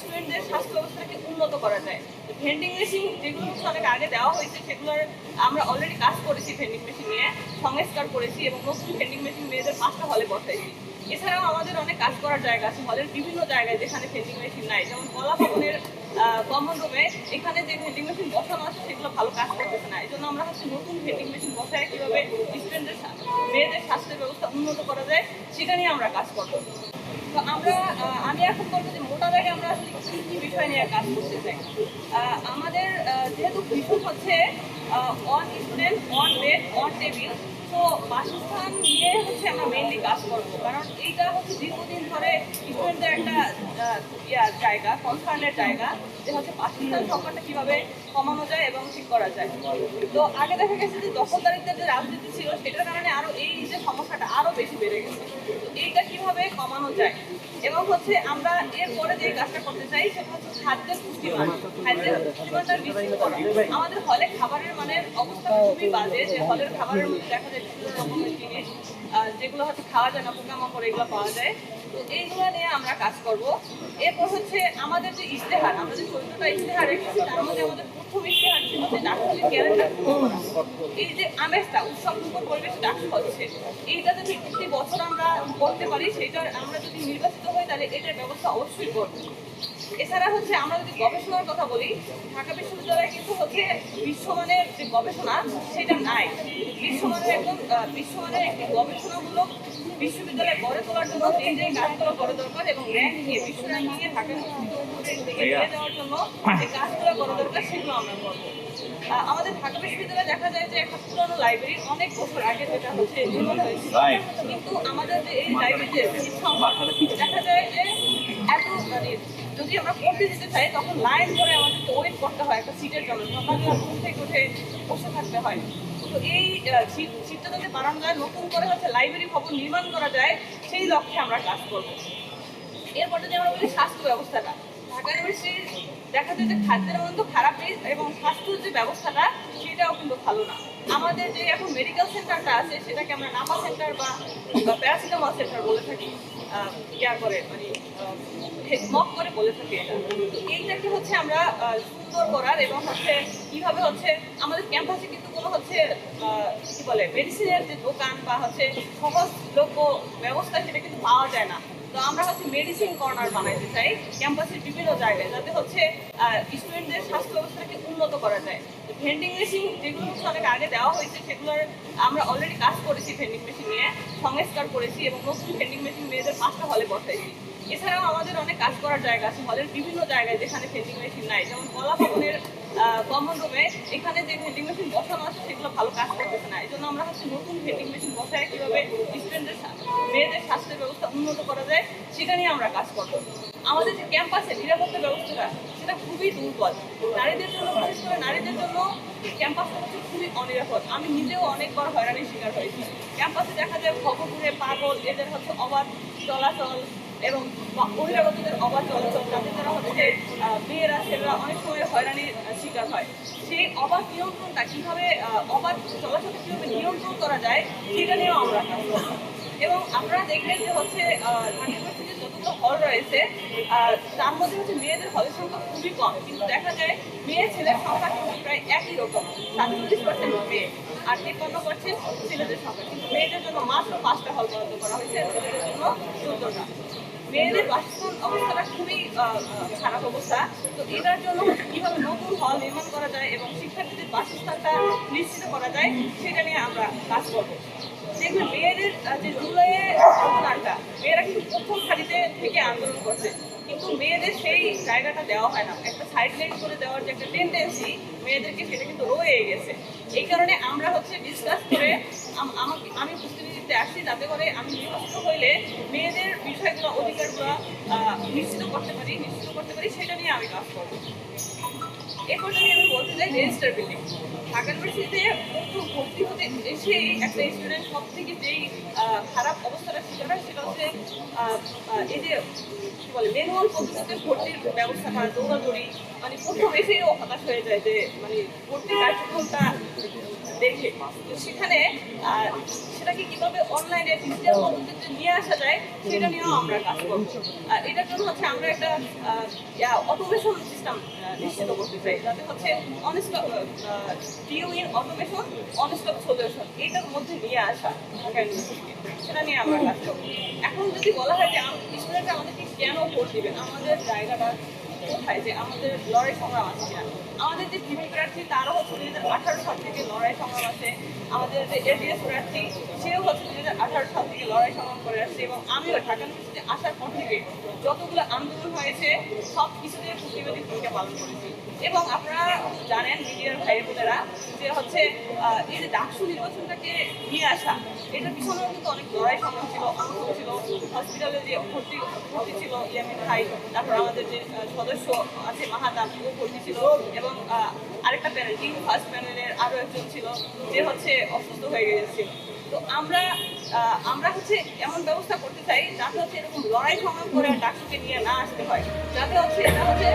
স্টুডেন্টদের স্বাস্থ্য ব্যবস্থাকে উন্নত করা যায়। ভেন্ডিং মেশিন যেগুলো হচ্ছে অনেক আগে দেওয়া হয়েছে সেগুলোর আমরা অলরেডি কাজ করেছি ভেন্ডিং মেশিন নিয়ে, সংস্কার করেছি এবং নতুন ভেন্ডিং মেশিন মেয়েদের পাঁচটা হলে বসাইছি। এছাড়াও আমাদের অনেক কাজ করার জায়গা আছে হলের বিভিন্ন জায়গায় যেখানে ভেন্ডিং মেশিন নাই। যেমন কলা ভবনের কমন রুমে এখানে যে ভেন্ডিং মেশিন বসানো আছে, সেগুলো ভালো কাজ করতেছে না। এই জন্য আমরা হচ্ছে নতুন ভেন্ডিং মেশিন বসায় কীভাবে স্টুডেন্টদের মেয়েদের স্বাস্থ্য ব্যবস্থা উন্নত করা যায়, সেটা নিয়ে আমরা কাজ করব। তো আমরা আমি এখন বলব যে মোটা আমরা আসলে কি বিষয় নিয়ে কাজ করতে চাই? আমাদের যেহেতু ভীষণ হচ্ছে on student on bed on table তো বাসস্থান নিয়ে হচ্ছে আমরা মেইনলি কাজ করব। কারণ এইটা হচ্ছে দীর্ঘদিন ধরে স্টুডেন্টদের একটা জায়গা কনসার্নের জায়গা, যে হচ্ছে বাসস্থান সংকটটা কীভাবে কমানো যায় এবং ঠিক করা যায়। তো আগে দেখা গেছে যে দখলদারিত্বের যে রাজনীতি ছিল, সেটার কারণে আরও এই যে সমস্যাটা আরও বেশি বেড়ে গেছে। তো এইটা কীভাবে কমানো যায়? এবং হচ্ছে আমরা এরপরে যে কাজটা করতে চাই, সেটা হচ্ছে খাদ্যের পুষ্টিমান, খাদ্যের আমাদের হলে খাবারের মানের অবস্থা খুবই বাজে, যে হলের খাবারের মধ্যে দেখা যায় বিভিন্ন রকমের জিনিস যেগুলো হচ্ছে খাওয়া যায় না পোকামাকড় এগুলো পাওয়া যায়। তো এইগুলো নিয়ে আমরা কাজ করব। এরপর হচ্ছে আমাদের যে ইশতেহার, আমরা যে চোদ্দটা ইশতেহার রেখেছি, তার মধ্যে আমাদের যে ডাক্তারি কেয়ারটা এই যে আমেজটা উৎসব পরিবেশে ডাক হচ্ছে। এইটা যদি প্রতি বছর আমরা করতে পারি সেটা আমরা যদি নির্বাচিত হই তাহলে এটার ব্যবস্থা অবশ্যই করব। এছাড়া হচ্ছে আমরা যদি গবেষণার কথা বলি ঢাকা বিশ্ববিদ্যালয়ে কিন্তু হচ্ছে বিশ্বমানের যে গবেষণা সেটা নাই। বিশ্বমানের একদম বিশ্বমানের একটি গবেষণামূলক বিশ্ববিদ্যালয় গড়ে তোলার জন্য যে যে কাজগুলো করা দরকার এবং র্যাঙ্ক নিয়ে বিশ্ব র্যাঙ্ক নিয়ে ঢাকা বিশ্ববিদ্যালয়ের দিকে নিয়ে যাওয়ার জন্য যে কাজগুলো করা দরকার সেগুলো আমরা করব। আমাদের ঢাকা বিশ্ববিদ্যালয়ে দেখা যায় যে একটা পুরনো লাইব্রেরি অনেক বছর আগে যেটা হচ্ছে নির্মাণ কিন্তু আমাদের যে এই লাইব্রেরিতে দেখা যায় যে যদি আমরা পড়তে যেতে চাই, তখন লাইন ধরে আমাদেরকে ওয়েট করতে হয়, একটা সিটের জন্য। সকালবেলা ঘুম থেকে উঠে বসে থাকতে হয়। তো এই সিটটা যাতে বাড়ানো যায় নতুন করে হচ্ছে লাইব্রেরি ভবন নির্মাণ করা যায়, সেই লক্ষ্যে আমরা কাজ করব। এরপর যদি আমরা বলি স্বাস্থ্য ব্যবস্থাটা। ঢাকা ইউনিভার্সিটির দেখা যায় যে খাদ্যের তো খারাপই এবং স্বাস্থ্য যে ব্যবস্থাটা, সেটাও কিন্তু ভালো না। আমাদের যে এখন মেডিকেল সেন্টারটা আছে, সেটাকে আমরা নামা সেন্টার বা প্যারাসিটামল সেন্টার বলে থাকি ইয়া করে মানে মক করে বলে থাকি এটা। এইটাকে হচ্ছে আমরা সুন্দর করার এবং হচ্ছে কীভাবে হচ্ছে আমাদের ক্যাম্পাসে কিন্তু কোনো হচ্ছে কি বলে মেডিসিনের যে দোকান বা হচ্ছে সহজলভ্য ব্যবস্থা সেটা কিন্তু পাওয়া যায় না। তো আমরা হচ্ছে মেডিসিন কর্নার বানাইতে চাই ক্যাম্পাসের বিভিন্ন জায়গায়, যাতে হচ্ছে স্টুডেন্টদের স্বাস্থ্য ব্যবস্থাকে উন্নত করা যায়। ভেন্ডিং মেশিন যেগুলো হচ্ছে অনেক আগে দেওয়া হয়েছে, সেগুলোর আমরা অলরেডি কাজ করেছি ভেন্ডিং মেশিন নিয়ে, সংস্কার করেছি এবং নতুন ভেন্ডিং মেশিন মেয়েদের পাঁচটা হলে বসাইছি। এছাড়াও আমাদের অনেক কাজ করার জায়গা আছে হলের বিভিন্ন জায়গায় যেখানে ভেন্ডিং মেশিন নাই, যেমন কলা ভবনের কমন রুমে এখানে যে ভেন্ডিং মেশিন বসানো আছে, সেগুলো ভালো কাজ করতেছে না। এই জন্য আমরা হচ্ছে নতুন ভেন্ডিং মেশিন বসায় কীভাবে স্টুডেন্টদের উন্নত করা যায় সেটা আমরা কাজ করব। আমাদের যে ক্যাম্পাসের নিরাপত্তা ব্যবস্থাটা সেটা খুবই দুর্বল। নারীদের জন্য বিশেষ করে নারীদের জন্য ক্যাম্পাসটা হচ্ছে খুবই অনিরাপদ। আমি নিজেও অনেকবার হয়রানির শিকার হয়েছি। ক্যাম্পাসে দেখা যায় ভবঘুরে পাগল এদের হচ্ছে অবাধ চলাচল এবং বহিরাগতদের অবাধ চলাচল যাতে তারা হচ্ছে আহ, মেয়েরা ছেলেরা অনেক সময় হয়রানির শিকার হয়। সেই অবাধ নিয়ন্ত্রণটা কীভাবে অবাধ চলাচলটা কীভাবে নিয়ন্ত্রণ করা যায় সেটা নিয়েও আমরা কাজ এবং আপনারা দেখবেন যে হচ্ছে ঢাকা ইউনিভার্সিটির হল রয়েছে তার মধ্যে হচ্ছে মেয়েদের হলের সংখ্যা খুবই কম। কিন্তু দেখা যায় মেয়ে ছেলের সংখ্যা কিন্তু প্রায় একই রকম। সাতচল্লিশ পার্সেন্ট মেয়ে, আর তেপান্ন পার্সেন্ট ছেলেদের সংখ্যা। কিন্তু মেয়েদের জন্য মাত্র পাঁচটা হল বরাদ্দ করা হয়েছে ছেলেদের জন্য চোদ্দটা। মেয়েদের বাসস্থান অবস্থাটা খুবই খারাপ অবস্থা। তো এটার জন্য কীভাবে নতুন হল নির্মাণ করা যায় এবং শিক্ষার্থীদের বাসস্থানটা নিশ্চিত করা যায়, সেটা নিয়ে আমরা কাজ করব। দেখবেন মেয়েদের যে জুলাইয়ে অবদানটা মেয়েরা কিন্তু প্রথম সারিতে থেকে আন্দোলন করছে। কিন্তু মেয়েদের সেই জায়গাটা দেওয়া হয় না। একটা সাইড লাইন করে দেওয়ার যে একটা টেন্ডেন্সি মেয়েদেরকে সেটা কিন্তু রয়ে গেছে। এই কারণে আমরা হচ্ছে ডিসকাস করে আমি প্রস্তুতি দিতে আসছি, যাতে করে আমি নির্বাচিত হইলে মেয়েদের বিষয়গুলো, অধিকারগুলো নিশ্চিত করতে পারি, নিশ্চিত করতে পারি, সেটা নিয়ে আমি কাজ করব। এরপর আমি বলতে চাই রেজিস্টার বিল্ডিং ঢাকা ইউনিভার্সিটিতে প্রথম ভর্তি এসেই একটা স্টুডেন্ট সব থেকে যেই খারাপ অবস্থাটা ছিল না সেটা হচ্ছে এই যে, কি বলে ম্যানুয়াল পদ্ধতিতে ভর্তির ব্যবস্থাটা দৌড়াদৌড়ি মানে প্রথম এসেও হতাশ হয়ে যায় যে মানে ভর্তি কার্যক্রমটা দেখে তো সেখানে সেটাকে কীভাবে অনলাইনে ডিজিটাল পদ্ধতিতে নিয়ে আসা যায়, সেটা নিয়েও আমরা কাজ করব। এটার জন্য হচ্ছে আমরা একটা অটোমেশন সিস্টেম নিশ্চিত করতে চাই। যাতে হচ্ছে one stop due in automation one stop solution এটার মধ্যে নিয়ে আসা সেটা নিয়ে আমরা কাজ করব। এখন যদি বলা হয় যে স্টুডেন্টরা আমাদেরকে কেন ভোট দিবেন? আমাদের জায়গাটা আমাদের যে এডিএস প্রার্থী সেও হচ্ছে দুই হাজার আঠারো সাল থেকে লড়াই সংগ্রাম করে আসছে এবং আমিও ঢাকা আসার পর থেকে যতগুলো আন্দোলন হয়েছে সব কিছুতে প্রতিবাদী ভূমিকা পালন করেছি। এবং আপনারা জানেন মিডিয়ার ভাই বোনেরা হচ্ছে এই যে ডাকসু নির্বাচনটাকে নিয়ে আসা এটার পিছনেও কিন্তু অনেক লড়াই সংগ্রাম ছিল আন্দোলন ছিল হসপিটালে যে ভর্তি ভর্তি ছিল ইয়ামিন ভাই, তারপর আমাদের যে সদস্য আছে মাহাতাম ও ভর্তি ছিল, এবং আরেকটা প্যানেল কিং ফার্স্ট প্যানেলের আরও একজন ছিল, যে হচ্ছে অসুস্থ হয়ে গিয়েছিল তো আমরা আমরা হচ্ছে এমন ব্যবস্থা করতে চাই, যাতে হচ্ছে এরকম লড়াই সংগ্রাম করে ডাক্তারকে নিয়ে না আসতে হয়। যাতে হচ্ছে এটা হচ্ছে